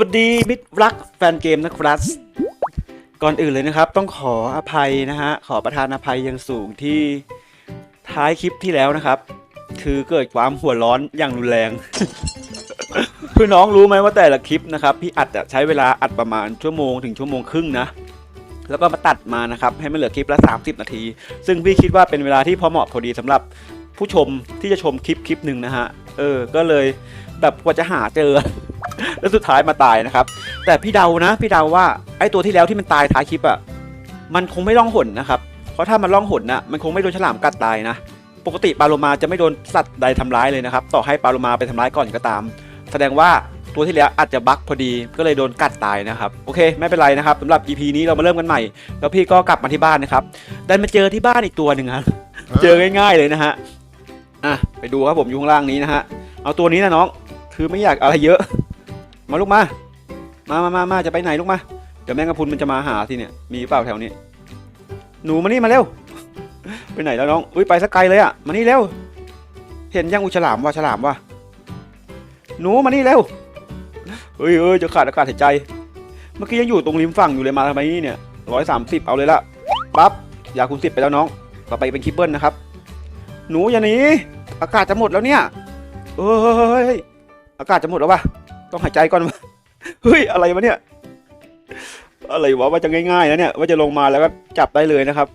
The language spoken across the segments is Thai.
วัสดีมิตรรักแฟนเกมนะครับ ก่อนอื่นเลยนะครับ ต้องขออภัยนะฮะขอประทานอภัยอย่างสูงที่ท้ายคลิปที่แล้วนะครับ คือเกิดความหัวร้อนอย่างรุนแรง คือน้องรู้ไหมว่าแต่ละคลิปนะครับพี่อัดใช้เวลาอัดประมาณชั่วโมงถึงชั่วโมงครึ่งนะแล้วก็มาตัดมานะครับให้มันเหลือคลิปละ 30 นาที ซึ่งพี่คิดว่าเป็นเวลาที่พอเหมาะพอดีสำหรับผู้ชมที่จะชมคลิปคลิปหนึ่งนะฮะเออก็เลยแบบกว่าจะหาเจอ แล้วสุดท้ายมาตายนะครับ แต่พี่เดานะ พี่เดาว่าไอ้ตัวที่แล้วที่มันตายท้ายคลิปอะมันคงไม่ล่องหนนะครับ เพราะถ้ามันล่องหนน่ะมันคงไม่โดนฉลามกัดตายนะ ปกติปลาโลมาจะไม่โดนสัตว์ใดทำร้ายเลยนะครับ ต่อให้ปลาโลมาไปทำร้ายก่อนก็ตาม แสดงว่าตัวที่แล้วอาจจะบั๊กพอดีก็เลยโดนกัดตายนะครับ โอเค ไม่เป็นไรนะครับสำหรับ EP นี้เรามาเริ่มกันใหม่ แล้วพี่ก็กลับมาที่บ้านนะครับดันมาเจอที่บ้านอีกตัวหนึ่งครับเจอง่าย ๆเลยนะฮะอะไปดูครับผมอยู่ข้างล่างนี้นะฮะเอาตัวนี้นะน้องคือไม่อยากอะไรเยอะ มาลูกมา มามามามาจะไปไหนลูกมา เดี๋ยวแมงกะพรุนมันจะมาหาทีเนี่ย มีเปล่าแถวนี้ หนูมานี่มาเร็ว ไปไหนแล้วน้อง อุ้ยไปสักไกลเลยอะมานี่เร็ว เห็นยังอุฉลามว่าฉลามว่า หนูมานี่เร็วเฮ้ยเอ้ยจะขาดอากาศหายใจ เมื่อกี้ยังอยู่ตรงริมฝั่งอยู่เลยมาทำไมนี่เนี่ยร้อยสามสิบเอาเลยละปั๊บ ยาคูณสิบไปแล้วน้อง ต่อไปเป็นคิปเปิลนะครับ หนูอย่าหนี อากาศจะหมดแล้วเนี่ยเฮ้ย อากาศจะหมดแล้ววะ ต้องหายใจก่อนวะเฮ้ยอะไรวะเนี่ยอะไรวะว่าจะง่ายๆนะเนี่ยว่าจะลงมาแล้วก็จับได้เลยนะครับ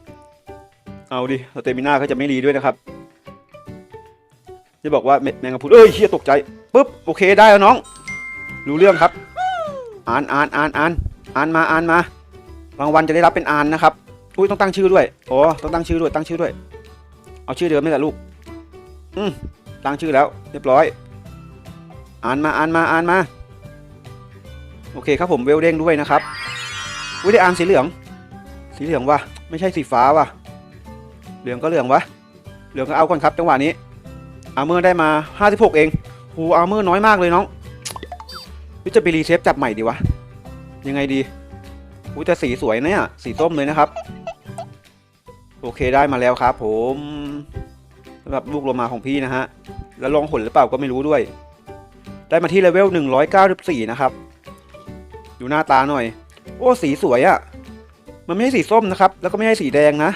เอาดิสเตมิน่าเขาจะไม่รีด้วยนะครับจะบอกว่าแมแมงกะพรุนเอ้ยเฮียตกใจปุ๊บโอเคได้แล้วน้อง รู้เรื่องครับ อ่านอ่านอ่านอ่านอ่านมาอ่านมารางวัลจะได้รับเป็นอ่านนะครับอุ้ยต้องตั้งชื่อด้วยโอ้ต้องตั้งชื่อด้วยตั้งชื่อด้วย เอาชื่อเดิมนี่แหละลูกอืมตั้งชื่อแล้ว เรียบร้อย อ่านมาอ่านมาอ่านมา โอเคครับผมเวลเด้งด้วยนะครับอุ้ยได้อ่านสีเหลือง สีเหลืองวะไม่ใช่สีฟ้าวะเหลืองก็เหลืองวะเหลืองก็เอาก่อนครับจังหวะนี้อาร์เมอร์ได้มา 56 เองหูอาร์เมอร์น้อยมากเลยน้องวิจะไปรีเซฟจับใหม่ดีวะ ยังไงดีอุ้ยแต่สีสวยนะเนี่ยสีส้มเลยนะครับ โอเคได้มาแล้วครับผมสำหรับลูกโลมาของพี่นะฮะ แล้วลองผลหรือเปล่าก็ไม่รู้ด้วย ได้มาที่เลเวล 194 นะครับ ดูหน้าตาหน่อย โอ้ สีสวยอะ่ะ มันไม่ใช่สีส้มนะครับ แล้วก็ไม่ใช่สีแดงนะ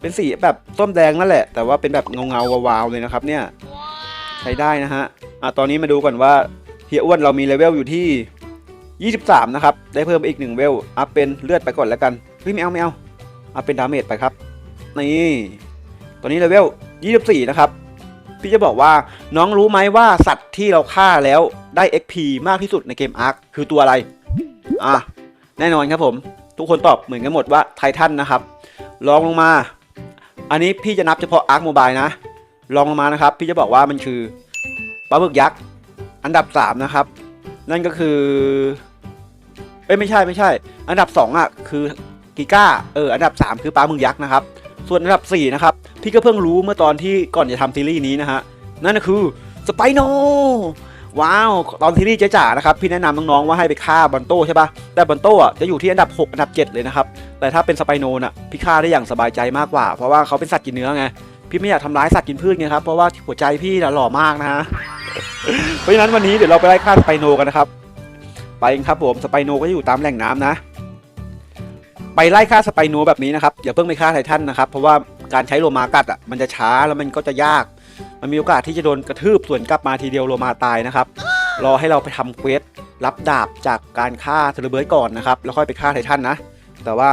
เป็นสีแบบส้มแดงนั่นแหละ แต่ว่าเป็นแบบเงาเงาๆวาวๆเลยนะครับ เนี่ย ใช้ได้นะฮะ อะ ตอนนี้มาดูก่อนว่าเฮียอ้วนเรามีเลเวลอยู่ที่ 23 นะครับ ได้เพิ่มไปอีก1เวล อัพเป็นเลือดไปก่อนแล้วกัน เฮ้ยไม่เอาไม่เอา อัพเป็นดาเมจไปครับ นี่ ตอนนี้เลเวล 24 นะครับ พี่จะบอกว่าน้องรู้ไหมว่าสัตว์ที่เราฆ่าแล้วได้ XP มากที่สุดในเกมอาร์คคือตัวอะไร อะ แน่นอนครับผม ทุกคนตอบเหมือนกันหมดว่าไททันนะครับลองลงมา อันนี้พี่จะนับเฉพาะอาร์คโมบายนะลองลงมานะครับ พี่จะบอกว่ามันคือปลาบึกยักษ์อันดับ 3 นะครับ นั่นก็คือ เอ้ยไม่ใช่ไม่ใช่ อันดับ 2อะคือกิก้าเอออันดับ 3 คือปลาหมึกยักษ์นะครับ ส่วนอันดับ4นะครับพี่ก็เพิ่งรู้เมื่อตอนที่ก่อนจะทำซีรีส์นี้นะฮะนั่นก็คือสไปโนว้าว ตอนซีรีส์เจ๊จ๋านะครับพี่แนะนำน้องๆว่าให้ไปฆ่าบอนโต้ใช่ปะแต่บอนโต้อะจะอยู่ที่อันดับ 6 อันดับ 7 เลยนะครับ แต่ถ้าเป็นสไปโนน่ะพี่ฆ่าได้อย่างสบายใจมากกว่า เพราะว่าเขาเป็นสัตว์กินเนื้อไงพี่ไม่อยากทำร้ายสัตว์กินพืชไงครับเพราะว่าหัวใจพี่น่ะหล่อมากนะฮะเพราะฉะนั้นวันนี้เดี๋ยวเราไปไล่ฆ่าสไปโนกันนะครับไปครับผมสไปโนก็อยู่ตามแหล่งน้ำนะ ไปไล่ฆ่าสไปโนแบบนี้นะครับอย่าเพิ่งไปฆ่าไททันนะครับ เพราะว่าการใช้โลมากัดอะมันจะช้าแล้วมันก็จะยาก มันมีโอกาสที่จะโดนกระทืบส่วนกลับมาทีเดียวโลมาตายนะครับ รอให้เราไปทำเควสรับดาบจากการฆ่าเทเลเบิร์ดก่อนนะครับแล้วค่อยไปฆ่าไททันนะ แต่ว่า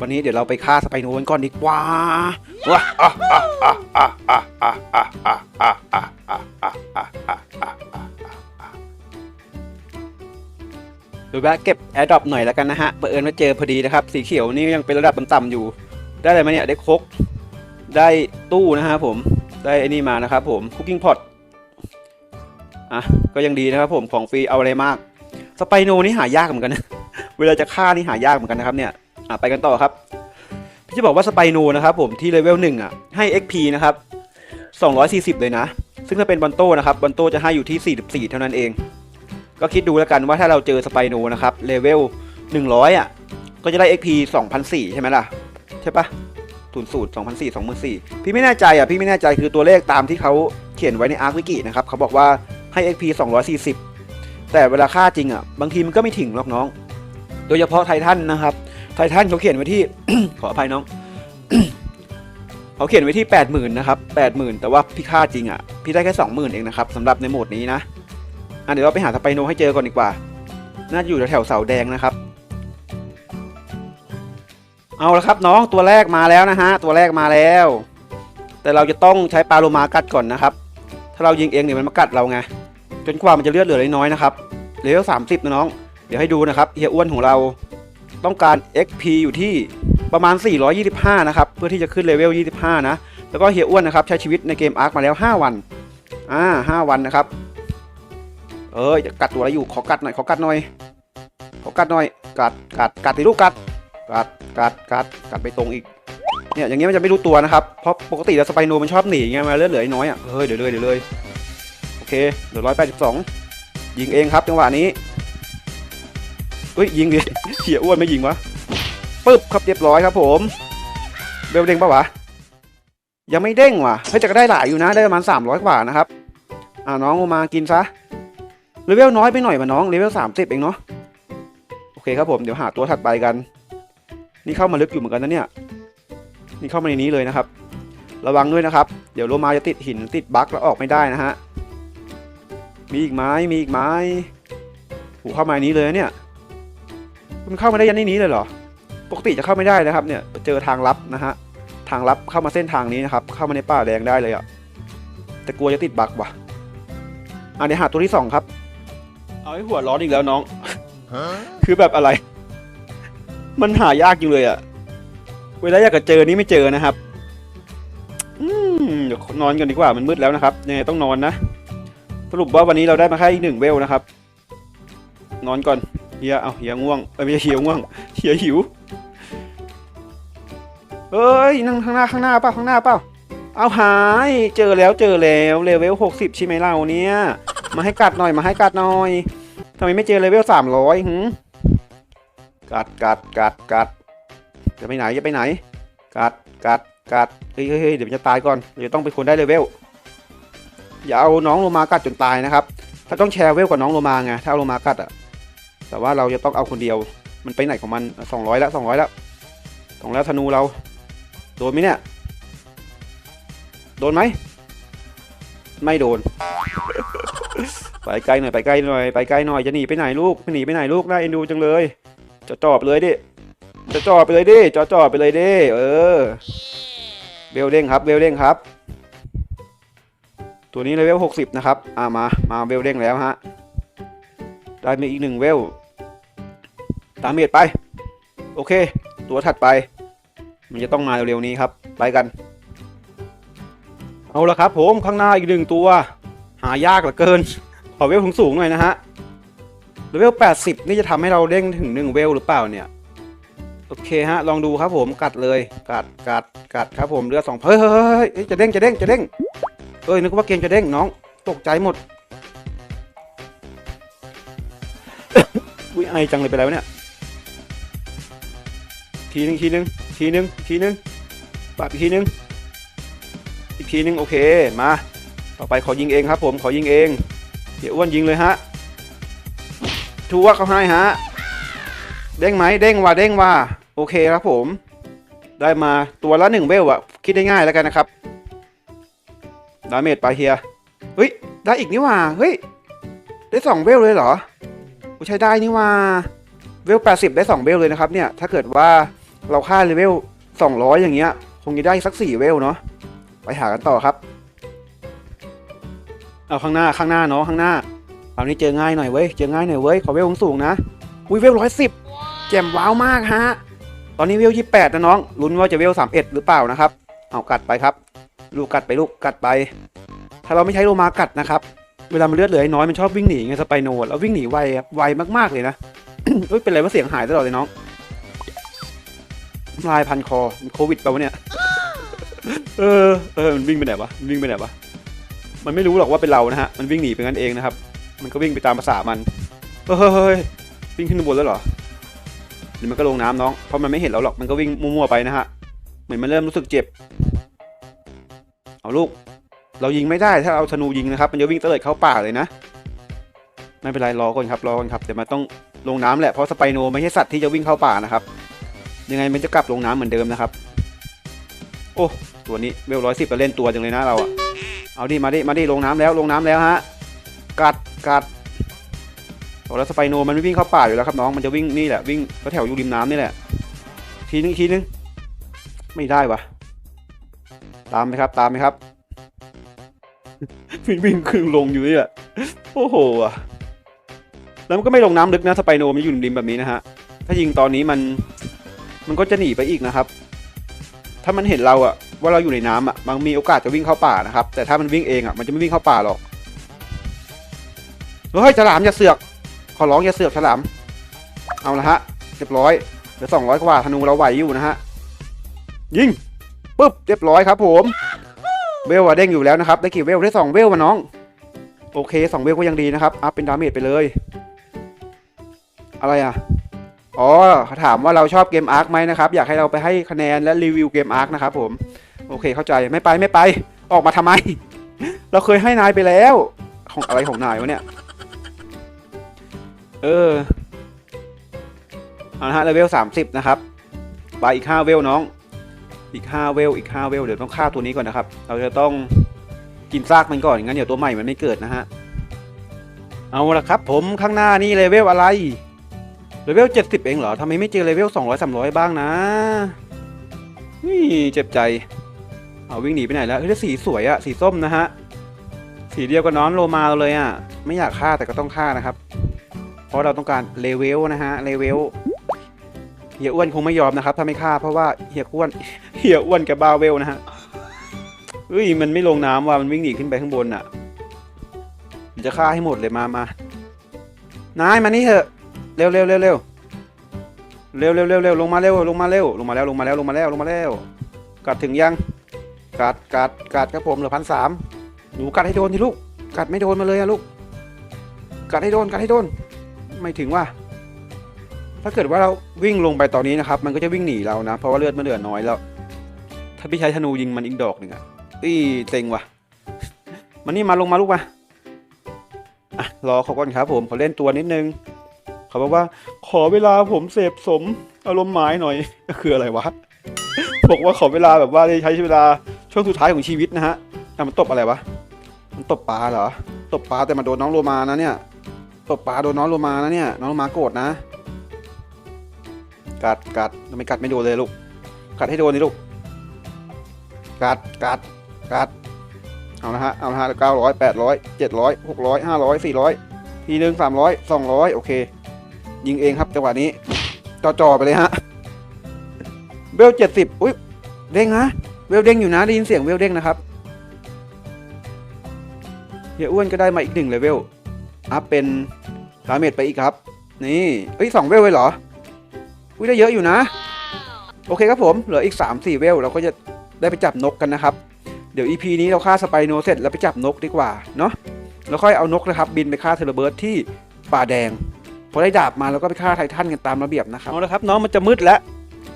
วันนี้เดี๋ยวเราไปฆ่าสไปโนกันก่อนดีกว่าว้า เดี๋ยวแวะเก็บแอร์ดรอปหน่อยแล้วกันนะฮะเผอิญมาเจอพอดีนะครับ สีเขียวนี่ยังเป็นระดับต่ำๆอยู่ ได้อะไรมาเนี่ย ได้คกได้ตู้นะครับผม ได้ไอ้นี่มานะครับผมคุกกิ้งพอตอะ ก็ยังดีนะครับผมของฟรีเอาอะไรมาก สไปโนนี่หายากเหมือนกันนะ เวลาจะฆ่านี่หายากเหมือนกันนะครับเนี่ยอะไปกันต่อครับ พี่จะบอกว่าสไปโนนะครับผมที่เลเวลหนึ่งอะให้ XP นะครับ240 เลยนะ ซึ่งถ้าเป็นบอนโต้นะครับบอนโต้จะให้อยู่ที่ 44 เท่านั้นเอง ก็คิดดูแล้วกันว่าถ้าเราเจอสไปโนนะครับเลเวล100 อะ ก็จะได้ XP 2,004ใช่ไหมล่ะ ใช่ปะศูนย์สูตรสองพันสี่สองหมื่นสี่พี่ไม่แน่ใจอะ พี่ไม่แน่ใจคือตัวเลขตามที่เขาเขียนไว้ในอาร์ควิกินะครับเขาบอกว่าให้ XP 240 แต่เวลาฆ่าจริงอะ บางทีมันก็ไม่ถึงหรอกน้อง โดยเฉพาะไททันนะครับ ไททันเขาเขียนไว้ที่ ขออภัยน้องเขาเขียนไว้ที่ 80,000 นะครับ 80,000 แต่ว่าพี่ฆ่าจริงอะ พี่ได้แค่ 20,000 เองนะครับสำหรับในโหมดนี้นะ อะเดี๋ยวเราไปหาสไปโนให้เจอก่อนดีกว่า น่าจะอยู่แถวเสาแดงนะครับ เอาละครับน้องตัวแรกมาแล้วนะฮะตัวแรกมาแล้ว แต่เราจะต้องใช้ปลาโลมากัดก่อนนะครับ ถ้าเรายิงเองเนี่ยมันมากัดเราไงจนกว่ามันจะเลือดเหลือน้อยๆนะครับเลเวล30นะน้อง เดี๋ยวให้ดูนะครับเฮียอ้วนของเราต้องการ XP อยู่ที่ประมาณ 425 นะครับ เพื่อที่จะขึ้นเลเวล 25 นะ แล้วก็เฮียอ้วนนะครับ ใช้ชีวิตในเกมอาร์คมาแล้ว 5 วัน อ่า 5 วันนะครับ เอ้ยจะกัดตัวอะไรอยู่ ขอกัดหน่อย ขอกัดหน่อย ขอกัดหน่อย กัด กัด กัดติลูกกัด กัด กัด กัด กัดไปตรงอีก เนี่ย อย่างเงี้ยมันจะไม่รู้ตัวนะครับ เพราะปกติแล้วสไปโนมันชอบหนีไงมาเลือดเหลือน้อยอะ เฮ้ย เดี๋ยวเลยเดี๋ยวเลย โอเคเหลือร้อยแปดสิบสองยิงเองครับจังหวะนี้เฮ้ยยิงดิเขี่ยอ้วนไม่ยิงวะปึ๊บครับเรียบร้อยครับ ผมเบลเด้งปะวะยังไม่เด้งว่ะเฮ้ยแต่ก็ได้หลายอยู่นะได้ประมาณสามร้อยกว่านะครับ อ่าน้องเอามากินซะ เลเวลน้อยไปหน่อยป่ะน้องเลเวลสามสิบเองเนาะโอเคครับผมเดี๋ยวหาตัวถัดไปกัน นี่เข้ามาลึกอยู่เหมือนกันนะเนี่ย นี่เข้ามาในนี้เลยนะครับ ระวังด้วยนะครับ เดี๋ยวโลมาจะติดหินติดบั๊กแล้วออกไม่ได้นะฮะมีอีกไม้มีอีกไม้หูเข้ามาในนี้เลยนะเนี่ยมันเข้ามาได้ยันในนี้เลยเหรอปกติจะเข้าไม่ได้นะครับ เนี่ยเจอทางลับนะฮะทางลับเข้ามาเส้นทางนี้นะครับ เข้ามาในป่าแดงได้เลยอะแต่กลัวจะติดบั๊กว่ะอะเดี๋ยวหาตัวที่สองครับ เอาให้หัวร้อนอีกแล้วน้อง คือแบบอะไร มันหายากอยู่เลยอะเวลาอยากจะเจอนี่ไม่เจอนะครับ อืมเดี๋ยวนอนกันดีกว่ามันมืดแล้วนะครับยังไงต้องนอนนะ สรุปว่าวันนี้เราได้มาแค่อีกหนึ่งเวลนะครับ นอนก่อนเฮียเอาเฮียง่วงเอ้ยไม่ใช่เฮียง่วงเฮียหิวเอ้ยนั่งข้างหน้าข้างหน้าเปล่าข้างหน้าเปล่าเอาหายเจอแล้วเจอแล้วเลเวลหกสิบใช่ไหมเราเนี่ย มาให้กัดหน่อยมาให้กัดหน่อย ทำไมไม่เจอเลเวลสามร้อยหืกัดกัดกัดกัดจะไปไหนจะไปไหน กัดกัดกัดเฮ้ยเฮ้ยเดี๋ยวมันจะตายก่อนเดี๋ยวต้องเป็นคนได้เลเวลอย่าเอาน้องโลมากัดจนตายนะครับ ถ้าต้องแชร์เวลกับน้องโลมาไงถ้าเอาโลมากัดอะแต่ว่าเราจะต้องเอาคนเดียว มันไปไหนของมันสองร้อยแล้วสองร้อยแล้วสองแล้วธนูเรา โดนไหมเนี่ย โดนไหม ไม่โดน ไปไกลหน่อยไปไกลหน่อยไปไกลหน่อยจะหนีไปไหนลูกหนีไปไหนลูกน่าเอ็นดูจังเลยจะจ่อไปเลยดิจะจ่อไปเลยดิจ่อจ่อไปเลยดิเออเบลเด้งครับเบลเด้งครับ ตัวนี้เลเวล60นะครับอ่ามามาเวลเด้งแล้วฮะได้มาอีกหนึ่งเวลตามเมจไป โอเค ตัวถัดไป มันจะต้องมาเร็วๆนี้ครับ ไปกัน เอาละครับผมข้างหน้าอีกหนึ่งตัว หายากเหลือเกิน ขอเวลสูงๆหน่อยนะฮะเลเวล 80 นี่จะทำให้เราเด้งถึงหนึ่งเวลหรือเปล่าเนี่ย โอเคฮะ ลองดูครับผมกัดเลย กัดกัดกัดครับผมเลือสองเฮ้ยเฮ้ยเฮ้ยจะเด้งจะเด้งจะเด้งเอ้ยนึกว่าเกมจะเด้งน้อง ตกใจหมดอุ้ยไอจังเลยไปแล้วเนี่ย ทีนึงทีนึงทีนึงทีนึงปรับอีกทีนึงอีกทีนึงโอเคมา ต่อไปขอยิงเองครับผมขอยิงเอง เดี๋ยวอ้วนยิงเลยฮะทัวร์เขาให้ฮะ เด้งไหมเด้งว่าเด้งว่าโอเคครับผม ได้มาตัวละหนึ่งเวลอะคิดได้ง่ายแล้วกันนะครับ ดาเมจไปเฮีย เฮ้ย ได้อีกนี่ว่า เฮ้ย ได้สองเวลเลยเหรอกูใช้ได้นี่ว่า เวลแปดสิบได้สองเวลเลยนะครับเนี่ย ถ้าเกิดว่าเราค่าเลเวลสองร้อยอย่างเงี้ย คงจะได้สักสี่เวลเนาะ ไปหากันต่อครับ เอาข้างหน้าข้างหน้าเนาะข้างหน้าคราวนี้เจอง่ายหน่อยเว้ยเจอง่ายหน่อยเว้ยขอเวลสูงนะอุ้ยเวลร้อยสิบแจ่มว้าวมากฮะตอนนี้เวลยี่แปดนะน้องลุ้นว่าจะเวลสามเอ็ดหรือเปล่านะครับ เอากัดไปครับ ลูกกัดไปลูกกัดไป ถ้าเราไม่ใช้โลมากัดนะครับเวลามันเลือดเหลือน้อยมันชอบวิ่งหนีไงสไปโนแล้ววิ่งหนีไวอะไวมากๆเลยนะเฮ้ยเป็นไรว่าเสียงหายตลอดเลยน้องลายพันคอมีโควิดเปวะเนี่ย เออเออมันวิ่งไปไหนวะวิ่งไปไหนวะ มันไม่รู้หรอกว่าเป็นเรานะฮะ มันวิ่งหนีไปงั้นเองนะครับ มันก็วิ่งไปตามภาษามัน เฮ้ยเฮ้ยวิ่งขึ้นบนแล้วเหรอ หรือมันก็ลงน้ำน้อง เพราะมันไม่เห็นเราหรอก มันก็วิ่งมั่วๆไปนะฮะ เหมือนมันเริ่มรู้สึกเจ็บ เอาลูก เรายิงไม่ได้ ถ้าเอาธนูยิงนะครับ มันจะวิ่งเตลิดเข้าป่าเลยนะ ไม่เป็นไรรอก่อนครับรอก่อนครับ เดี๋ยวมันต้องลงน้ำแหละ เพราะสไปโนไม่ใช่สัตว์ที่จะวิ่งเข้าป่านะครับ ยังไงมันจะกลับลงน้ำเหมือนเดิมนะครับ โอ้ ตัวนี้เวลร้อยสิบเล่นตัวจังเลยนะเราอะ เอาดิ มาดิ มาดิ ลงน้ำแล้ว ลงน้ำแล้วฮะ กัด กัดโอ้แล้วสไปโนมันไม่วิ่งเข้าป่าอยู่แล้วครับน้อง มันจะวิ่งนี่แหละ วิ่งแถวอยู่ริมน้ำนี่แหละ ทีนึงอีกทีนึง ไม่ได้วะตามไหมครับ ตามไหมครับ วิ่งวิ่งครึ่งลงอยู่นี่ยโอ้โหอะแล้วมันก็ไม่ลงน้ำลึกนะ สไปโนมันอยู่ริมแบบนี้นะฮะ ถ้ายิงตอนนี้มัน มันก็จะหนีไปอีกนะครับ ถ้ามันเห็นเราอะ ว่าเราอยู่ในน้ำอะมันมีโอกาสจะวิ่งเข้าป่านะครับ แต่ถ้ามันวิ่งเองอะมันจะไม่วิ่งเข้าป่าหรอกเฮ้ยฉลามอย่าเสือก ขอร้องอย่าเสือกฉลาม เอาละฮะเรียบร้อยเหลือสองร้อยกว่าธนูเราไหวอยู่นะฮะยิงปุ๊บเรียบร้อยครับ ผมเวลอะเด้งอยู่แล้วนะครับได้กี่เวลได้สองเวลมาน้อง โอเคสองเวลก็ยังดีนะครับอัพเป็นดาเมจไปเลย อะไรอะอ๋อถามว่าเราชอบเกมอาร์คไหมนะครับ อยากให้เราไปให้คะแนนและรีวิวเกมอาร์คนะครับผม โอเคเข้าใจไม่ไปไม่ไป ออกมาทำไม เราเคยให้นายไปแล้ว ของอะไรของนายวะเนี่ย เออเอาละฮะเลเวลสามสิบนะครับไปอีกห้าเวลน้อง อีกห้าเวลอีกห้าเวลเดี๋ยวต้องฆ่าตัวนี้ก่อนนะครับ เราจะต้องกินซากมันก่อนงั้นเดี๋ยวตัวใหม่มันไม่เกิดนะฮะเอาละครับ ผมข้างหน้านี่เลเวลอะไรเลเวลเจ็ดสิบเองเหรอทำไมไม่เจอเลเวลสองร้อยสามร้อยบ้างนะนี่เจ็บใจ เอาวิ่งหนีไปไหนแล้วเฮ้ยสีสวยอะสีส้มนะฮะสีเดียวกับน้องโลมาเราเลยอะไม่อยากฆ่าแต่ก็ต้องฆ่านะครับ เพราะเราต้องการเลเวลนะฮะเลเวลเฮียอ้วนคงไม่ยอมนะครับ ถ้าไม่ฆ่าเพราะว่าเฮียอ้วนเฮียอ้วนกับบาเวลนะฮะเฮ้ยมันไม่ลงน้ำว่ะมันวิ่งหนีขึ้นไปข้างบนอะจะฆ่าให้หมดเลยมามานายมานี่เถอะเร็วเร็วเร็วเร็วเร็วเร็วเร็วลงมาเร็วลงมาเร็วลงมาแล้วลงมาแล้วลงมาแล้วลงมาแล้วกัดถึงยัง กัดกัดกัดครับผมเหลือพันสามหนูกัดให้โดนทีลูก กัดไม่โดนมาเลยอะลูก กัดให้โดนกัดให้โดน ไม่ถึงว่า ถ้าเกิดว่าเราวิ่งลงไปตอนนี้นะครับ มันก็จะวิ่งหนีเรานะ เพราะว่าเลือดมันเหลือน้อยแล้ว ถ้าพี่ใช้ธนูยิงมันอีกดอกหนึ่งอะอีเซ็งว่ะมานี่มาลงมาลูกมาอะรอเขาก่อนครับ ผมขอเล่นตัวนิดนึงเขาบอกว่า ขอเวลาผมเสพสมอารมณ์หมายหน่อยก็คืออะไรวะบอกว่าขอเวลาแบบว่าได้ใช้เวลา ช่วงสุดท้ายของชีวิตนะฮะอ่มันตบอะไรวะ มันตบปลาเหรอ ตบปลาแต่มันโดนน้องโลมานะเนี่ย ตบปลาโดนน้องโลมานะเนี่ย น้องโลมาโกรธนะ กัดกัดทำไมกัดไม่โดนเลยลูก กัดให้โดนนี่ลูก กัดกัดกัด เอาละฮะ เอาละฮะเก้าร้อยแปดร้อยเจ็ดร้อยหกร้อยห้าร้อยสี่ร้อยทีหนึ่งสามร้อยสองร้อยโอเค ยิงเองครับจังหวะนี้จ่อๆไปเลยฮะเวลเจ็ดสิบอุ้ยเด้งนะ เวลเด้งอยู่นะได้ยินเสียงเวลเด้งนะครับเฮียอ้วนก็ได้มาอีกหนึ่งเลเวลอัพเป็นดาเมจไปอีกครับ นี่เอ้ยสองเวลเลยเหรออุ้ยได้เยอะอยู่นะ โอเคครับผมเหลืออีก 3 4 เวลเราก็จะได้ไปจับนกกันนะครับ เดี๋ยว EP นี้เราฆ่าสไปโนเสร็จแล้วไปจับนกดีกว่าเนาะแล้วค่อยเอานกนะครับ บินไปฆ่าเทเลเบิร์ดที่ป่าแดงพอได้ดาบมาแล้วก็ไปฆ่าไททันกันตามระเบียบนะครับเอาละครับน้องมันจะมืดแล้ว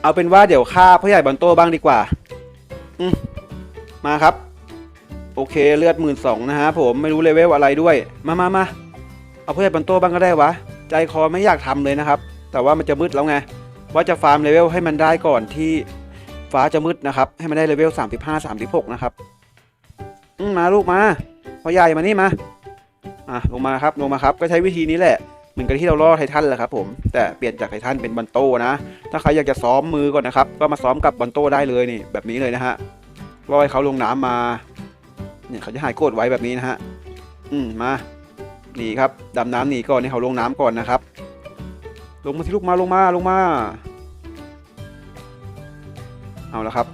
เอาเป็นว่าเดี๋ยวฆ่าพ่อใหญ่บอลโตบ้างดีกว่าอื มาครับ โอเคเลือดหมื่นสองนะฮะผมไม่รู้เลเวลอะไรด้วย มามามาเอาพ่อใหญ่บอลโตบ้างก็ได้วะ ใจคอไม่อยากทำเลยนะครับ แต่ว่ามันจะมืดแล้วไง ว่าจะฟาร์มเลเวลให้มันได้ก่อนที่ฟ้าจะมืดนะครับ ให้มันได้เลเวล35 36 นะครับมมาลูกมาพ่อใหญ่มานี่มา อะลงมาครับลงมาครับ ก็ใช้วิธีนี้แหละ เหมือนกับที่เราล่อไททันแหละครับผมแต่เปลี่ยนจากไททันเป็นบันโตนะ ถ้าใครอยากจะซ้อมมือก่อนนะครับ ก็มาซ้อมกับบันโตได้เลยนี่แบบนี้เลยนะฮะล่อให้เขาลงน้ำมาเนี่ยเขาจะหายโกรธไว้แบบนี้นะฮะอืมมาหนีครับดำน้ำหนีก่อนให้เขาลงน้ำก่อนนะครับ ลงมาที่ลูกมาลงมาลงมา เอาละครับ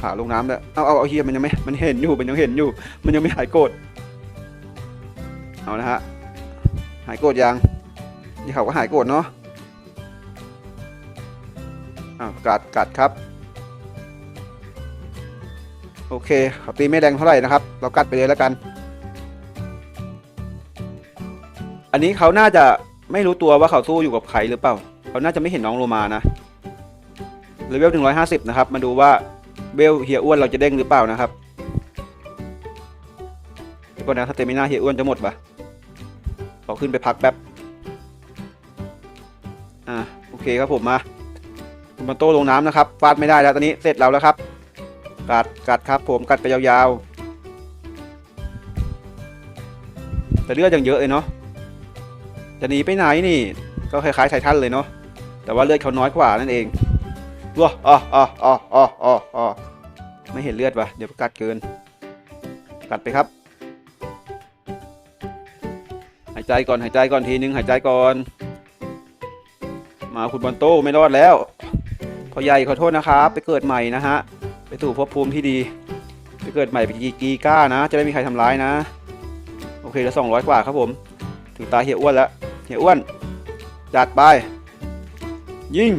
ขาลงน้ำแล้วเอาเอาเอาเฮียมันยังไม่มันเห็นอยู่มันยังเห็นอยู่ มันยังไม่หายโกรธเอาละฮะหายโกรธยัง นี่เขาก็หายโกรธเนาะอ้าวกัดกัดครับ โอเคเขาตีไม่แรงเท่าไหร่นะครับ เรากัดไปเลยแล้วกัน อันนี้เขาน่าจะไม่รู้ตัวว่าเขาสู้อยู่กับใครหรือเปล่า เขาน่าจะไม่เห็นน้องโลมานะเลเวลหนึ่งร้อยห้าสิบนะครับ มาดูว่าเวลเฮียอ้วนเราจะเด้งหรือเปล่านะครับก่อนนะถ้าเตมิน่าเฮียอ้วนจะหมดปะขอขึ้นไปพักแป๊บ อ่าโอเคครับผมมาคุณบันโต้ลงน้ำนะครับฟาดไม่ได้แล้วตอนนี้เสร็จแล้วแล้วครับ กัดกัดครับ ผมกัดไปยาวๆแต่เลือดยังเยอะเลยเนาะจะหนีไปไหนนี่ ก็คล้ายๆไททันเลยเนาะแต่ว่าเลือดเขาน้อยกว่านั่นเองว้าอ๋ออ๋ออ๋ออ๋ออ๋ออ๋อไม่เห็นเลือดวะเดี๋ยวกัดเกิน กัดไปครับ หายใจก่อนหายใจก่อนทีนึงหายใจก่อน มาคุณบอลโต้ไม่รอดแล้วพ่อใหญ่ขอโทษนะครับไปเกิดใหม่นะฮะไปสู่ภพภูมิที่ดีไปเกิดใหม่ไปกีกีก้านะ จะได้มีใครทำร้ายนะ โอเคแล้วสองร้อยกว่าครับผม ถึงตาเฮียอ้วนแล้วเฮียอ้วนจัดไป ยิง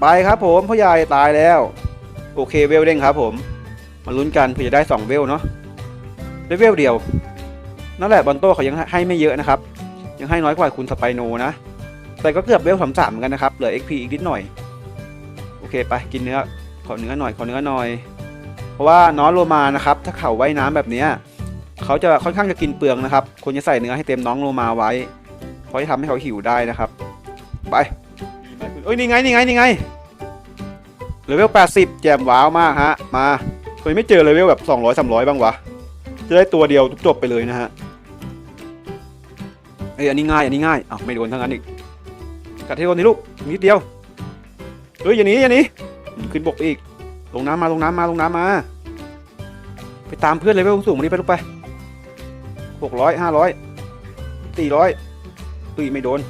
ไปครับผมพ่อใหญ่ตายแล้ว โอเคเวลเด้งครับผม มาลุ้นกันเพื่อจะได้2เวลเนาะได้เวลเดียวนั่นแหละบอลโต้เขายังให้ไม่เยอะนะครับ ยังให้น้อยกว่าคุณสไปโนนะ แต่ก็เกือบเวลสามสามเหมือนกันนะครับเหลือ XP อีกนิดหน่อย โอเคไปกินเนื้อขอเนื้อหน่อยขอเนื้อหน่อย เพราะว่าน้องโลมานะครับ ถ้าเขาว่ายน้ำแบบนี้เขาจะค่อนข้างจะกินเปลืองนะครับควรจะใส่เนื้อให้เต็มน้องโลมาไว้ เพราะจะทำให้เขาหิวได้นะครับ ไปเอ้ยนี่ไงนี่ไงนี่ไงเลเวล80 แจมว้าวมากฮะ มาทำไมไม่เจอเลเวลแบบ 200 300 บ้างวะ จะได้ตัวเดียวจบไปเลยนะฮะ เอ้ยอันนี้ง่าย อันนี้ง่ายอ้าวไม่โดนทั้งนั้นอีก กัดที่โดนนี่ลูกนิดเดียวเฮ้ยอย่าหนี้อย่าหนี้ขึ้นบกอีก ลงน้ำมาลงน้ำมาลงน้ำมา ไปตามเพื่อนเลเวลสูงกว่านี้ไปลูกไปหกร้อยห้าร้อยสี่ร้อยตุ้ยไม่โดน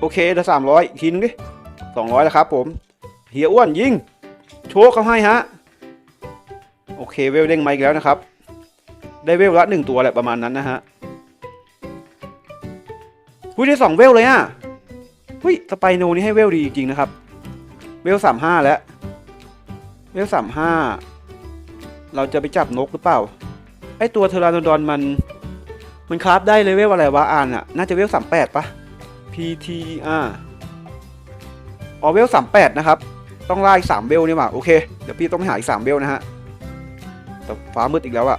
โอเคเดี๋ยวสามร้อยทีนึงดิสองร้อยแล้วครับผมเฮียอ้วนยิง โชว์เขาให้ฮะ โอเคเวลเด้งมาอีกแล้วนะครับ ได้เวลละหนึ่งตัวแหละประมาณนั้นนะฮะ หุ้ยได้สองเวลเลยอะหุ้ยสไปโนนี่ให้เวลดีจริงๆนะครับ เวลสามห้าแล้ว เวลสามห้าเราจะไปจับนกหรือเปล่า ไอตัวเทอราโนดอนมัน มันคราฟได้เลยเวลอะไรวะอ่านอะ น่าจะเวลสามแปดปะ PT อ่าอ๋อเวลสามแปดนะครับ ต้องไล่สามเวลนี่หว่าโอเค เดี๋ยวพี่ต้องไปหาอีกสามเวลนะฮะ แต่ฟ้ามืดอีกแล้วอะ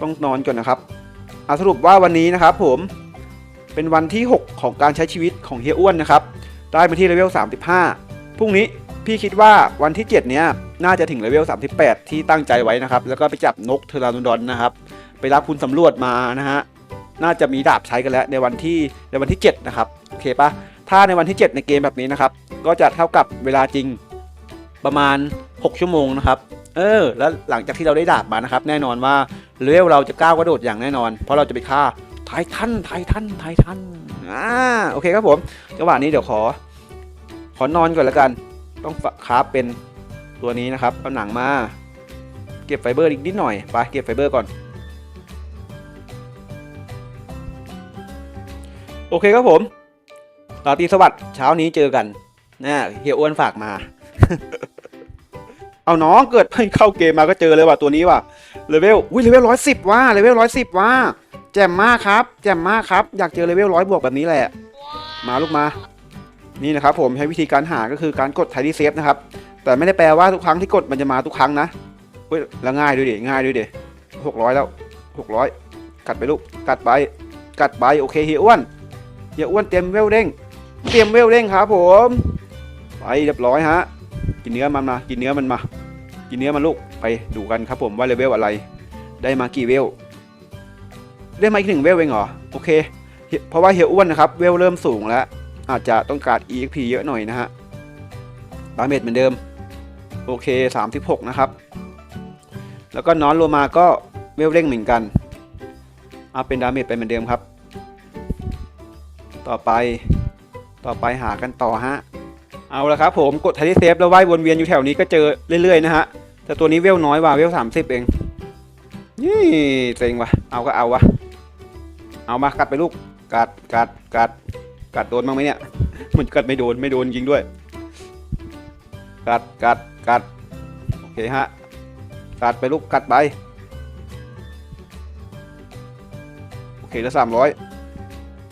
ต้องนอนก่อนนะครับ อาสรุปว่าวันนี้นะครับผมเป็นวันที่ 6 ของการใช้ชีวิตของเฮียอ้วนนะครับ ได้มาที่เลเวล 35 พรุ่งนี้พี่คิดว่าวันที่ 7 เนี้ยน่าจะถึงเลเวล 38 ที่ตั้งใจไว้นะครับ แล้วก็ไปจับนกเทอราโนดอนนะครับ ไปรับคุณสำรวจมานะฮะ น่าจะมีดาบใช้กันแล้วในวันที่ในวันที่ 7 นะครับ โอเคปะถ้าในวันที่ 7 ในเกมแบบนี้นะครับ ก็จะเท่ากับเวลาจริงประมาณ 6 ชั่วโมงนะครับ เออ แล้วหลังจากที่เราได้ดาบมานะครับ แน่นอนว่าเลเวลเราจะก้าวกระโดดอย่างแน่นอน เพราะเราจะไปฆ่าไททันไททันไททันอ่าโอเคครับผมจังหวะนี้เดี๋ยวขอ ขอนอนก่อนล้วกัน ต้องคราฟเป็นตัวนี้นะครับเอาหนังมา เก็บไฟเบอร์อีกนิดหน่อยไปเก็บไฟเบอร์ก่อน โอเคครับผมราตรีสวัสดิ์เช้านี้เจอกันนะเฮียอ้วนฝากมา เอาน้องเกิดไปเข้าเกมมาก็เจอเลยว่ะตัวนี้ว่ะเลเวลอุ้ยเลเวลร้อยสิบว่ะเลเวลร้อยสิบว่ะแจ่มมากครับแจ่มมากครับอยากเจอเลเวลร้อยบวกแบบนี้แหละ มาลูกมา นี่นะครับผมใช้วิธีการหาก็คือการกดไทดีเซฟนะครับแต่ไม่ได้แปลว่าทุกครั้งที่กดมันจะมาทุกครั้งนะเฮ้ยแล้วง่ายด้วยดิง่ายด้วยดิหกร้อยแล้วหกร้อยกัดไปลูกกัดไปกัดไปโอเคเฮียอ้วนเฮียอ้วนเตรียมเวลเด้งเตรียมเวลเด้งครับผมไปเรียบร้อยฮะ กินเนื้อมันมา กินเนื้อมันมา กินเนื้อมันลูก ไปดูกันครับผมว่าเลเวลอะไร ได้มากี่เวล ได้มาอีกหนึ่งเวลเองเหรอ โอเค เพราะว่าเฮียอ้วนนะครับ เวลเริ่มสูงแล้ว อาจจะต้องการ EXP เยอะหน่อยนะฮะดาเมจเหมือนเดิม โอเค 36 นะครับ แล้วก็นอนโลมาก็เวลเร่งเหมือนกันเอาเป็นดาเมจไปเหมือนเดิมครับ ต่อไป ต่อไปหากันต่อฮะ เอาละครับผมกดไทที่เซฟแล้วว่ายวนเวียนอยู่แถวนี้ก็เจอเรื่อยๆนะฮะแต่ตัวนี้เวลน้อยว่ะเวล30เองนี่เซ็งว่ะเอาก็เอาวะเอามากัดไปลูกกัดกัดกัดกัดโดนบ้างไหมเนี่ยมันกัดไม่โดนไม่โดนจริงด้วย กัดกัดกัดโอเคฮะกัดไปลูกกัดไปโอเคแล้วสามร้อย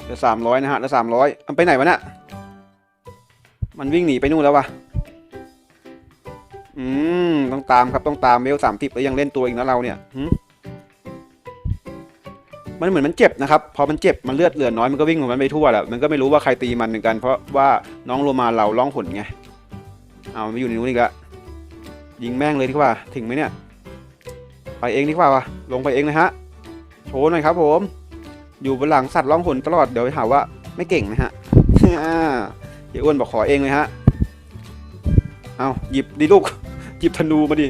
แล้วสามร้อยนะฮะแล้วสามร้อยมันไปไหนวะเนี่ย มันวิ่งหนีไปนู่นแล้ววะอืมต้องตามครับต้องตามเวลสามสิบแล้วยังเล่นตัวอีกนะเราเนี่ยมันเหมือนมันเจ็บนะครับพอมันเจ็บมันเลือดเหลือน้อยมันก็วิ่งของมันไปทั่วแหละมันก็ไม่รู้ว่าใครตีมันเหมือนกัน เพราะว่าน้องโลมาเราล่องหนไงเอาไม่อยู่ในนู้นอีกละยิงแม่งเลยดีกว่า ถึงไหมเนี่ย ไปเองดีกว่าวะลงไปเองเลยฮะโชว์หน่อยครับผม อยู่บนหลังสัตว์ล่องหนตลอดเดี๋ยวไปหาว่า ไม่เก่งนะฮะ เฮียอ้วนบอกขอเองเลยฮะ เอาหยิบดิลูก หยิบธนูมาดิ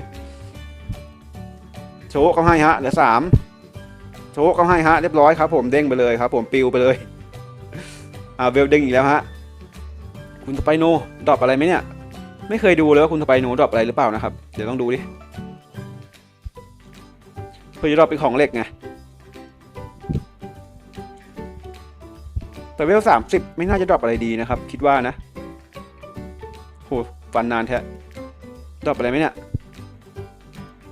โชว์เขาให้ฮะเหลือสามโชว์เขาให้ฮะเรียบร้อยครับ ผมเด้งไปเลยครับ ผมปิวไปเลย อ่าเวลเด้งอีกแล้วฮะ คุณสไปโนดรอปอะไรไหมเนี่ย ไม่เคยดูเลยว่าคุณสไปโนดรอปอะไรหรือเปล่านะครับ เดี๋ยวต้องดูดิเพื่อจะดรอปเป็นของเหล็กไง แต่เวลสามสิบไม่น่าจะดรอปอะไรดีนะครับ คิดว่านะโหฟันนานแท้ดรอปอะไรไหมเนี่ย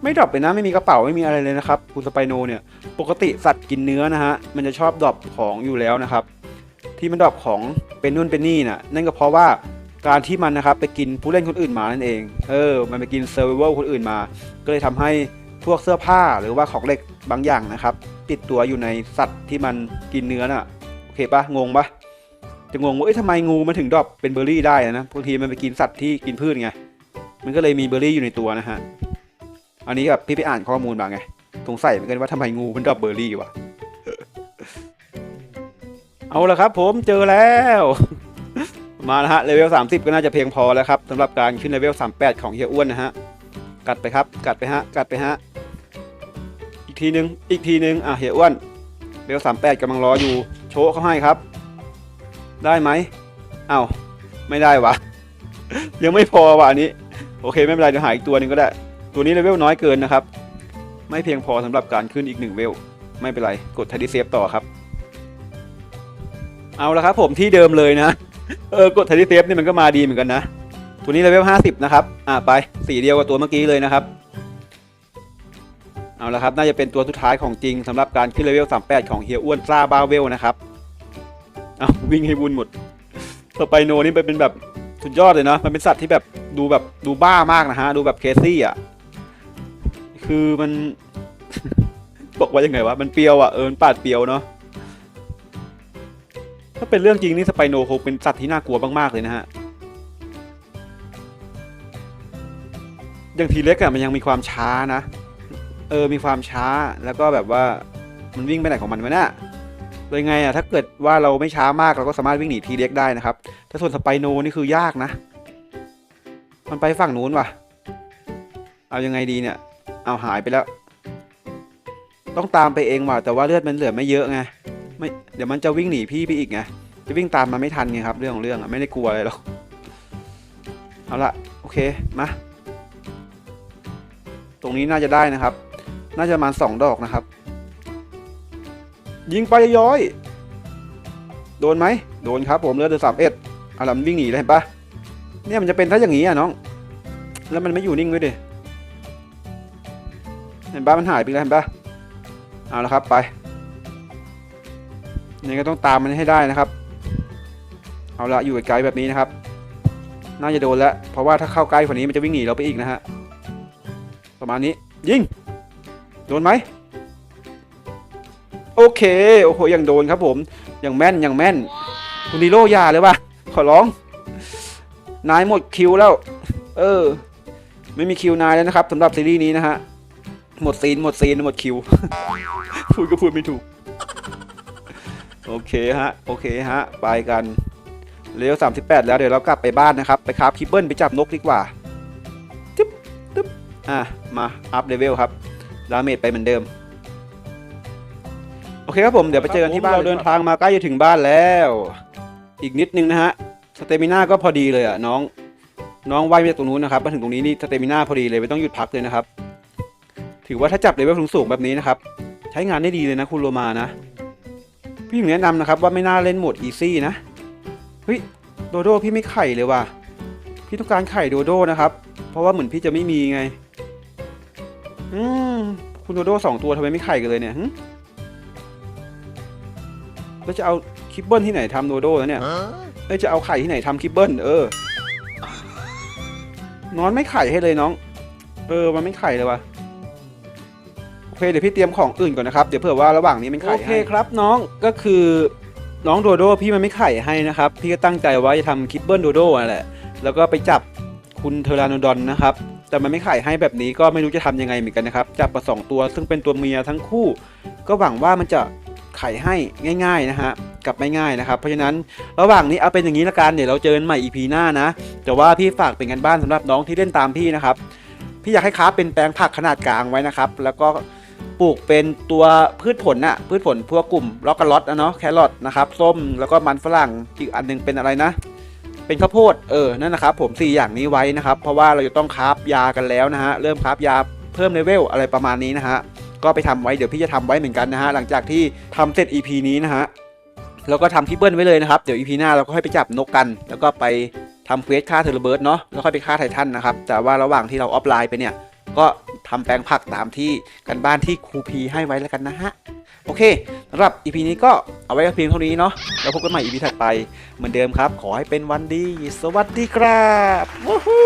ไม่ดรอปเลยนะไม่มีกระเป๋าไม่มีอะไรเลยนะครับคุณสไปโนเนี่ย ปกติสัตว์กินเนื้อนะฮะมันจะชอบดรอปของอยู่แล้วนะครับ ที่มันดรอปของเป็นนู่นเป็นนี่น่ะนั่นก็เพราะว่าการที่มันนะครับไปกินผู้เล่นคนอื่นมานั่นเอง เออ มันไปกินเซอร์ไวเวลคนอื่นมา ก็เลยทำให้พวกเสื้อผ้าหรือว่าของเหล็กบางอย่างนะครับ ติดตัวอยู่ในสัตว์ที่มันกินเนื้อน่ะ เคปะงงปะจะงงว่าเอ้ยทำไมงูมันถึงดรอปเป็นเบอร์รี่ได้นะบางทีมันไปกินสัตว์ที่กินพืชไงมันก็เลยมีเบอร์รี่อยู่ในตัวนะฮะอันนี้แบบพี่ไปอ่านข้อมูลมาไงสงสัยเหมือนกันว่าทำไมงูมันดรอปเบอร์รี่วะเอาละครับ ผมเจอแล้ว มาแล้วฮะเลเวล30 ก็น่าจะเพียงพอแล้วครับสำหรับการขึ้นเลเวล38 ของเฮียอ้วนนะฮะกัดไปครับ กัดไปฮะ กัดไปฮะ อีกทีนึง อีกทีนึง อะ เฮียอ้วน เลเวล38กำลังรออยู่โชว์เขาให้ครับ ได้ไหมเอ้าไม่ได้วะ ยังไม่พอวะอันนี้ โอเคไม่เป็นไรเดี๋ยวหาอีกตัวหนึ่งก็ได้ ตัวนี้เลเวลน้อยเกินนะครับ ไม่เพียงพอสำหรับการขึ้นอีกหนึ่งเวล ไม่เป็นไร กด t ท d ีเซฟต่อครับ เอาละครับผมที่เดิมเลยนะ เออกด t ท d ีเซฟนี่มันก็มาดีเหมือนกันนะ ตัวนี้เลเวล50นะครับ อ่าไปสีเดียวกับตัวเมื่อกี้เลยนะครับ เอาละครับน่าจะเป็นตัวสุดท้ายของจริงสำหรับการขึ้นเลเวล38ของเฮียอ้วนซาบาเวลนะครับ เอาวิ่งให้วุ่นหมดสไปโนนี่ไปเป็นแบบสุดยอดเลยนะมันเป็นสัตว์ที่แบบดูแบบดูบ้ามากนะฮะ ดูแบบเคซี่อะ คือมัน บอกว่ายังไงวะ มันเปรียวอะเออมันปาดเปรียวเนาะ ถ้าเป็นเรื่องจริงนี่สไปโนคงเป็นสัตว์ที่น่ากลัวมากๆเลยนะฮะ อย่างทีเล็กอะมันยังมีความช้านะ เออมีความช้าแล้วก็แบบว่ามันวิ่งไปไหนของมันวะเนี่ย โดยไงอะถ้าเกิดว่าเราไม่ช้ามากเราก็สามารถวิ่งหนีทีเล็กได้นะครับแต่ส่วนสไปโนนี่คือยากนะ มันไปฝั่งนู้นว่ะ เอายังไงดีเนี่ย เอาหายไปแล้ว ต้องตามไปเองว่ะแต่ว่าเลือดมันเหลือไม่เยอะไงไม่เดี๋ยวมันจะวิ่งหนีพี่ไปอีกไงจะวิ่งตามมันไม่ทันไงครับเรื่องของเรื่องอะไม่ได้กลัวอะไรหรอกเอาละโอเคมาตรงนี้น่าจะได้นะครับ น่าจะประมาณสองดอกนะครับ ยิงไปย้อย โดนไหม โดนครับผมเลือดเดือสามเอ็ดอาลัมนวิ่งหนีเลยเห็นปะเนี่ยมันจะเป็นถ้าอย่างนี้อะน้อง แล้วมันไม่อยู่นิ่งด้วยดิ เห็นปะมันหายไปแล้วเห็นปะเอาละครับไปยังก็ต้องตามมันให้ได้นะครับ เอาละอยู่ไกลๆแบบนี้นะครับ น่าจะโดนแล้ว เพราะว่าถ้าเข้าใกล้กว่านี้มันจะวิ่งหนีเราไปอีกนะฮะ ประมาณนี้ยิง โดนไหม โอเค โอ้โห ยังโดนครับผม ยังแม่น ยังแม่น คุณดีโร่ยาเลยว่ะ ขอร้อง นายหมดคิวแล้ว เออ ไม่มีคิวนายแล้วนะครับสำหรับซีรีส์นี้นะฮะ หมดซีน หมดซีน หมดคิว พูดก็พูดไม่ถูก โอเคฮะ โอเคฮะ ไปกันเลเวล38แล้ว เดี๋ยวเรากลับไปบ้านนะครับ ไปคราฟคิปเปิลไปจับนกดีกว่า ตึ๊บตึ๊บอะ มา อัพเลเวลครับ ดาเมจไปเหมือนเดิม โอเคครับผมเดี๋ยวไปเจอกันที่บ้านเราเดินทางมาใกล้จะถึงบ้านแล้ว อีกนิดนึงนะฮะสเตมิน่าก็พอดีเลยอะน้อง น้องว่ายมาจากตรงนู้นนะครับมาถึงตรงนี้นี่สเตมิน่าพอดีเลยไม่ต้องหยุดพักเลยนะครับ ถือว่าถ้าจับเลเวลสูงๆแบบนี้นะครับใช้งานได้ดีเลยนะคุณโรมานะ พี่ถึงแนะนำนะครับว่าไม่น่าเล่นโหมดอีซี่นะเฮ้ยโดโดพี่ไม่ไข่เลยว่ะพี่ต้องการไข่โดโดนะครับ เพราะว่าเหมือนพี่จะไม่มีไง อืมคุณโดโดสองตัวทำไมไม่ไข่กันเลยเนี่ยหึ แล้วจะเอาคิปเบิลที่ไหนทำโดโดแล้วเนี่ยเอ้ยจะเอาไข่ที่ไหนทำคิปเบิลเออนนอนไม่ไข่ให้เลยน้อง เออ มันไม่ไข่เลยวะโอเคเดี๋ยวพี่เตรียมของอื่นก่อนนะครับ เดี๋ยวเผื่อว่าระหว่างนี้มันไข่โอเคครับน้องก็คือน้องโดโดพี่มันไม่ไข่ให้นะครับ พี่ก็ตั้งใจว่าจะทำคลิปเบิลโดโดนั่นแหละ แล้วก็ไปจับคุณเทอราโนดอนนะครับ แต่มันไม่ไข่ให้แบบนี้ก็ไม่รู้จะทำยังไงเหมือนกันนะครับ จับมาสองตัวซึ่งเป็นตัวเมียทั้งคู่ ก็หวังว่ามันจะ ไขให้ง่าย ๆนะฮะกับไม่ง่ายนะครับ เพราะฉะนั้นระหว่างนี้เอาเป็นอย่างนี้ละกันเดี๋ยวเราเจอกันใหม่ EP หน้านะ แต่ว่าพี่ฝากเป็นกันบ้านสำหรับน้องที่เล่นตามพี่นะครับ พี่อยากให้ค้าเป็นแปลงผักขนาดกลางไว้นะครับ แล้วก็ปลูกเป็นตัวพืชผลน่ะพืชผลพวกกลุ่มล็อกกะลอตนะเนาะแครอทนะครับส้มแล้วก็มันฝรั่งอีกอันหนึงเป็นอะไรนะ เป็นข้าวโพดเออนั่นนะครับ ผม4อย่างนี้ไว้นะครับ เพราะว่าเราจะต้องคราฟยากันแล้วนะฮะเริ่มคราฟยาเพิ่มเลเวลอะไรประมาณนี้นะฮะ ก็ไปทำไว้เดี๋ยวพี่จะทำไว้เหมือนกันนะฮะหลังจากที่ทำเสร็จ EP นี้นะฮะแล้วก็ทำที่เบิ้ลไว้เลยนะครับเดี๋ยว EP หน้าเราก็ค่อยไปจับนกกัน แล้วก็ไปทำเควสฆ่าเทอร์เบิร์ดเนาะแล้วค่อยไปฆ่าไททันนะครับแต่ว่าระหว่างที่เราออฟไลน์ไปเนี่ยก็ทำแปลงผักตามที่กันบ้านที่ครูพีให้ไว้แล้วกันนะฮะ โอเคสำหรับ EP นี้ก็เอาไว้เพียงเท่านี้เนาะแล้วพบกันใหม่ EP ถัดไปเหมือนเดิมครับ ขอให้เป็นวันดี สวัสดีครับ วู้ฮู้